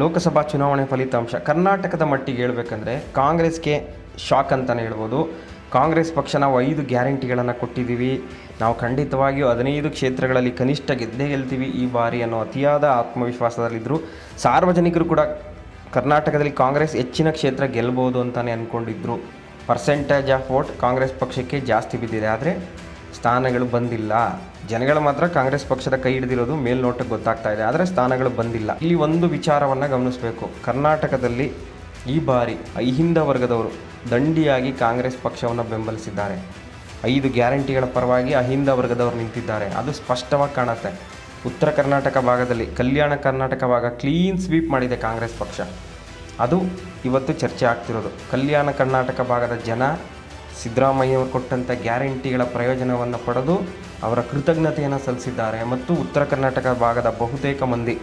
ಲೋಕಸಭಾ ಚುನಾವಣೆ ಫಲಿತಾಂಶ. ಕರ್ನಾಟಕದ ಮಟ್ಟಿಗೆ ಹೇಳಬೇಕಂದ್ರೆ ಕಾಂಗ್ರೆಸ್ಗೆ ಶಾಕ್ ಅಂತಲೇ ಹೇಳ್ಬೋದು. ಕಾಂಗ್ರೆಸ್ ಪಕ್ಷ ನಾವು ಐದು ಗ್ಯಾರಂಟಿಗಳನ್ನು ಕೊಟ್ಟಿದ್ದೀವಿ. ನಾವು ಖಂಡಿತವಾಗಿಯೂ ಹದಿನೈದು ಕ್ಷೇತ್ರಗಳಲ್ಲಿ ಕನಿಷ್ಠ ಗೆದ್ದೇ ಗೆಲ್ತೀವಿ ಈ ಬಾರಿ ಅನ್ನೋ ಅತಿಯಾದ ಆತ್ಮವಿಶ್ವಾಸದಲ್ಲಿದ್ದರು ಸಾರ್ವಜನಿಕರು ಕೂಡ ಕರ್ನಾಟಕದಲ್ಲಿ ಕಾಂಗ್ರೆಸ್ ಹೆಚ್ಚಿನ ಕ್ಷೇತ್ರ ಗೆಲ್ಬೋದು ಅಂತಲೇ ಅಂದ್ಕೊಂಡಿದ್ರು ಪರ್ಸೆಂಟೇಜ್ ಆಫ್ ವೋಟ್ ಕಾಂಗ್ರೆಸ್ ಪಕ್ಷಕ್ಕೆ ಜಾಸ್ತಿ ಬಿದ್ದಿದೆ. ಆದರೆ ಸ್ಥಾನಗಳು ಬಂದಿಲ್ಲ. ಜನಗಳು ಮಾತ್ರ ಕಾಂಗ್ರೆಸ್ ಪಕ್ಷದ ಕೈ ಹಿಡಿದಿರೋದು ಮೇಲ್ನೋಟಕ್ಕೆ ಗೊತ್ತಾಗ್ತಾ ಇದೆ. ಆದರೆ ಸ್ಥಾನಗಳು ಬಂದಿಲ್ಲ. ಇಲ್ಲಿ ಒಂದು ವಿಚಾರವನ್ನು ಗಮನಿಸಬೇಕು. ಕರ್ನಾಟಕದಲ್ಲಿ ಈ ಬಾರಿ ಅಹಿಂದ ವರ್ಗದವರು ದಂಡಿಯಾಗಿ ಕಾಂಗ್ರೆಸ್ ಪಕ್ಷವನ್ನು ಬೆಂಬಲಿಸಿದ್ದಾರೆ. ಐದು ಗ್ಯಾರಂಟಿಗಳ ಪರವಾಗಿ ಅಹಿಂದ ವರ್ಗದವರು ನಿಂತಿದ್ದಾರೆ. ಅದು ಸ್ಪಷ್ಟವಾಗಿ ಕಾಣುತ್ತೆ. ಉತ್ತರ ಕರ್ನಾಟಕ ಭಾಗದಲ್ಲಿ ಕಲ್ಯಾಣ ಕರ್ನಾಟಕ ಭಾಗ ಕ್ಲೀನ್ ಸ್ವೀಪ್ ಮಾಡಿದೆ ಕಾಂಗ್ರೆಸ್ ಪಕ್ಷ. ಅದು ಇವತ್ತು ಚರ್ಚೆ ಆಗ್ತಿರೋದು. ಕಲ್ಯಾಣ ಕರ್ನಾಟಕ ಭಾಗದ ಜನ ಸಿದ್ದರಾಮಯ್ಯವರು ಕೊಟ್ಟಂಥ ಗ್ಯಾರಂಟಿಗಳ ಪ್ರಯೋಜನವನ್ನು ಪಡೆದು ಅವರ ಕೃತಜ್ಞತೆಯನ್ನು ಸಲ್ಲಿಸಿದ್ದಾರೆ. ಮತ್ತು ಉತ್ತರ ಕರ್ನಾಟಕ ಭಾಗದ ಬಹುತೇಕ ಮಂದಿ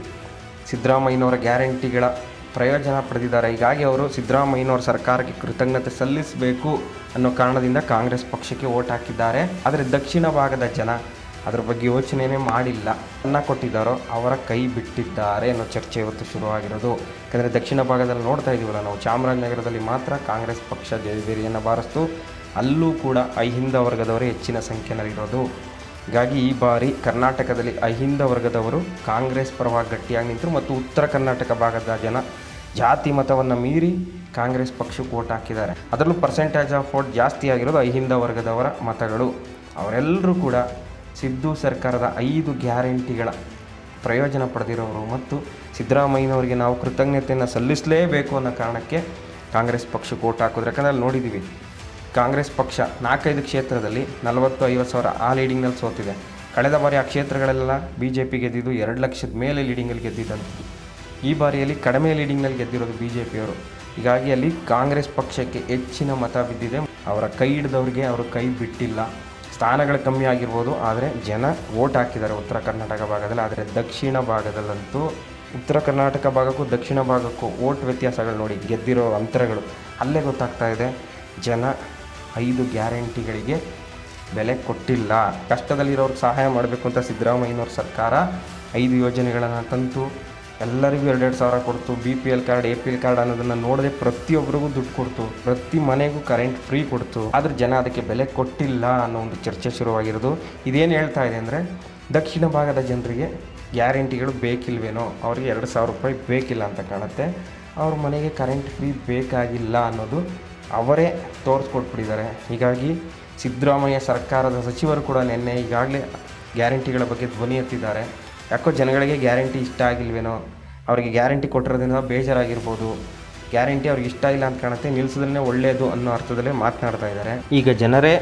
ಸಿದ್ದರಾಮಯ್ಯನವರ ಗ್ಯಾರಂಟಿಗಳ ಪ್ರಯೋಜನ ಪಡೆದಿದ್ದಾರೆ. ಹೀಗಾಗಿ ಅವರು ಸಿದ್ದರಾಮಯ್ಯನವರ ಸರ್ಕಾರಕ್ಕೆ ಕೃತಜ್ಞತೆ ಸಲ್ಲಿಸಬೇಕು ಅನ್ನೋ ಕಾರಣದಿಂದ ಕಾಂಗ್ರೆಸ್ ಪಕ್ಷಕ್ಕೆ ಓಟ್ ಹಾಕಿದ್ದಾರೆ. ಆದರೆ ದಕ್ಷಿಣ ಭಾಗದ ಜನ ಅದರ ಬಗ್ಗೆ ಯೋಚನೆಯೇ ಮಾಡಿಲ್ಲ. ಅನ್ನ ಕೊಟ್ಟಿದ್ದಾರೋ ಅವರ ಕೈ ಬಿಟ್ಟಿದ್ದಾರೆ ಅನ್ನೋ ಚರ್ಚೆ ಇವತ್ತು ಶುರುವಾಗಿರೋದು. ಯಾಕಂದರೆ ದಕ್ಷಿಣ ಭಾಗದಲ್ಲಿ ನೋಡ್ತಾ ಇದ್ದೀವಲ್ಲ ನಾವು. ಚಾಮರಾಜನಗರದಲ್ಲಿ ಮಾತ್ರ ಕಾಂಗ್ರೆಸ್ ಪಕ್ಷ ಜಯಬೇರಿಯನ್ನು ಬಾರಿಸ್ತು. ಅಲ್ಲೂ ಕೂಡ ಅಹಿಂದ ವರ್ಗದವರೇ ಹೆಚ್ಚಿನ ಸಂಖ್ಯೆಯಲ್ಲಿರೋದು. ಹೀಗಾಗಿ ಈ ಬಾರಿ ಕರ್ನಾಟಕದಲ್ಲಿ ಅಹಿಂದ ವರ್ಗದವರು ಕಾಂಗ್ರೆಸ್ ಪರವಾಗಿ ಗಟ್ಟಿಯಾಗಿ ನಿಂತರು ಮತ್ತು ಉತ್ತರ ಕರ್ನಾಟಕ ಭಾಗದ ಜನ ಜಾತಿ ಮತವನ್ನು ಮೀರಿ ಕಾಂಗ್ರೆಸ್ ಪಕ್ಷಕ್ಕೆ ಓಟ್ ಹಾಕಿದ್ದಾರೆ. ಅದರಲ್ಲೂ ಪರ್ಸೆಂಟೇಜ್ ಆಫ್ ವೋಟ್ ಜಾಸ್ತಿ ಆಗಿರೋದು ಅಹಿಂದ ವರ್ಗದವರ ಮತಗಳು. ಅವರೆಲ್ಲರೂ ಕೂಡ ಸಿದ್ದು ಸರ್ಕಾರದ ಐದು ಗ್ಯಾರಂಟಿಗಳ ಪ್ರಯೋಜನ ಪಡೆದಿರೋರು ಮತ್ತು ಸಿದ್ದರಾಮಯ್ಯನವರಿಗೆ ನಾವು ಕೃತಜ್ಞತೆಯನ್ನು ಸಲ್ಲಿಸಲೇಬೇಕು ಅನ್ನೋ ಕಾರಣಕ್ಕೆ ಕಾಂಗ್ರೆಸ್ ಪಕ್ಷಕ್ಕೆ ಓಟ್ ಹಾಕೋದು ಯಾಕಂದರೆ ಅಲ್ಲಿ ನೋಡಿದ್ದೀವಿ ಕಾಂಗ್ರೆಸ್ ಪಕ್ಷ ನಾಲ್ಕೈದು ಕ್ಷೇತ್ರದಲ್ಲಿ ನಲವತ್ತು ಐವತ್ತು ಸಾವಿರ ಆ ಲೀಡಿಂಗ್ನಲ್ಲಿ ಸೋತಿದೆ. ಕಳೆದ ಬಾರಿ ಆ ಕ್ಷೇತ್ರಗಳೆಲ್ಲ ಬಿ ಜೆ ಪಿ ಗೆದ್ದಿದ್ದು ಎರಡು ಲಕ್ಷದ ಮೇಲೆ ಲೀಡಿಂಗಲ್ಲಿ ಗೆದ್ದಿದ್ದಂತೆ ಈ ಬಾರಿಯಲ್ಲಿ ಕಡಿಮೆ ಲೀಡಿಂಗ್ನಲ್ಲಿ ಗೆದ್ದಿರೋದು ಬಿ ಜೆ ಪಿಯವರು ಹೀಗಾಗಿ ಅಲ್ಲಿ ಕಾಂಗ್ರೆಸ್ ಪಕ್ಷಕ್ಕೆ ಹೆಚ್ಚಿನ ಮತ ಬಿದ್ದಿದೆ. ಅವರ ಕೈ ಹಿಡಿದವ್ರಿಗೆ ಅವರು ಕೈ ಬಿಟ್ಟಿಲ್ಲ. ಸ್ಥಾನಗಳು ಕಮ್ಮಿ ಆಗಿರ್ಬೋದು, ಆದರೆ ಜನ ವೋಟ್ ಹಾಕಿದ್ದಾರೆ ಉತ್ತರ ಕರ್ನಾಟಕ ಭಾಗದಲ್ಲಿ. ಆದರೆ ದಕ್ಷಿಣ ಭಾಗದಲ್ಲಂತೂ ಉತ್ತರ ಕರ್ನಾಟಕ ಭಾಗಕ್ಕೂ ದಕ್ಷಿಣ ಭಾಗಕ್ಕೂ ವೋಟ್ ವ್ಯತ್ಯಾಸಗಳು ನೋಡಿ ಗೆದ್ದಿರೋ ಅಂತರಗಳು ಅಲ್ಲೇ ಗೊತ್ತಾಗ್ತಾ ಇದೆ. ಜನ ಐದು ಗ್ಯಾರಂಟಿಗಳಿಗೆ ಬೆಲೆ ಕೊಟ್ಟಿಲ್ಲ. ಕಷ್ಟದಲ್ಲಿರೋರ್ಗೆ ಸಹಾಯ ಮಾಡಬೇಕು ಅಂತ ಸಿದ್ದರಾಮಯ್ಯನವ್ರ ಸರ್ಕಾರ ಐದು ಯೋಜನೆಗಳನ್ನು ತಂತು ಎಲ್ಲರಿಗೂ ಎರಡೆರಡು ಸಾವಿರ ಕೊಡ್ತು. B P L card A P L card ಅನ್ನೋದನ್ನು ನೋಡದೆ ಪ್ರತಿಯೊಬ್ಬರಿಗೂ ದುಡ್ಡು ಕೊಡ್ತು. ಪ್ರತಿ ಮನೆಗೂ ಕರೆಂಟ್ ಫ್ರೀ ಕೊಡ್ತು. ಆದರೆ ಜನ ಅದಕ್ಕೆ ಬೆಲೆ ಕೊಟ್ಟಿಲ್ಲ ಅನ್ನೋ ಒಂದು ಚರ್ಚೆ ಶುರುವಾಗಿರೋದು. ಇದೇನು ಹೇಳ್ತಾ ಇದೆ ಅಂದರೆ, ದಕ್ಷಿಣ ಭಾಗದ ಜನರಿಗೆ ಗ್ಯಾರಂಟಿಗಳು ಬೇಕಿಲ್ವೇನೋ, ಅವ್ರಿಗೆ ಎರಡು ಸಾವಿರ ರೂಪಾಯಿ ಬೇಕಿಲ್ಲ ಅಂತ ಕಾಣುತ್ತೆ. ಅವ್ರ ಮನೆಗೆ ಕರೆಂಟ್ ಫ್ರೀ ಬೇಕಾಗಿಲ್ಲ ಅನ್ನೋದು ಅವರೇ ತೋರಿಸ್ಕೊಟ್ಬಿಟ್ಟಿದ್ದಾರೆ. ಹೀಗಾಗಿ ಸಿದ್ದರಾಮಯ್ಯ ಸರ್ಕಾರದ ಸಚಿವರು ಕೂಡ ನಿನ್ನೆ ಈಗಾಗಲೇ ಗ್ಯಾರಂಟಿಗಳ ಬಗ್ಗೆ ಧ್ವನಿ ಎತ್ತಿದ್ದಾರೆ. ಯಾಕೋ ಜನಗಳಿಗೆ ಗ್ಯಾರಂಟಿ ಇಷ್ಟ ಆಗಿಲ್ವೇನೋ? ಅವರಿಗೆ ಗ್ಯಾರಂಟಿ ಕೊಟ್ಟಿರೋದ್ರಿಂದ ಬೇಜಾರಾಗಿರ್ಬೋದು. ಗ್ಯಾರಂಟಿ ಅವ್ರಿಗೆ ಇಷ್ಟ ಇಲ್ಲ ಅಂತ ಕಾಣುತ್ತೆ. ನಿಲ್ಲಿಸೋದನ್ನೇ ಒಳ್ಳೆಯದು ಅನ್ನೋ ಅರ್ಥದಲ್ಲೇ ಮಾತನಾಡ್ತಾ ಇದ್ದಾರೆ. ಈಗ ಜನರೇ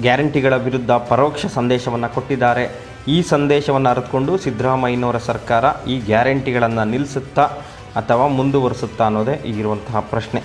ಗ್ಯಾರಂಟಿಗಳ ವಿರುದ್ಧ ಪರೋಕ್ಷ ಸಂದೇಶವನ್ನು ಕೊಟ್ಟಿದ್ದಾರೆ. ಈ ಸಂದೇಶವನ್ನು ಅರಿತುಕೊಂಡು ಸಿದ್ದರಾಮಯ್ಯನವರ ಸರ್ಕಾರ ಈ ಗ್ಯಾರಂಟಿಗಳನ್ನು ನಿಲ್ಲಿಸುತ್ತಾ ಅಥವಾ ಮುಂದುವರಿಸುತ್ತಾ ಅನ್ನೋದೇ ಈಗಿರುವಂತಹ ಪ್ರಶ್ನೆ.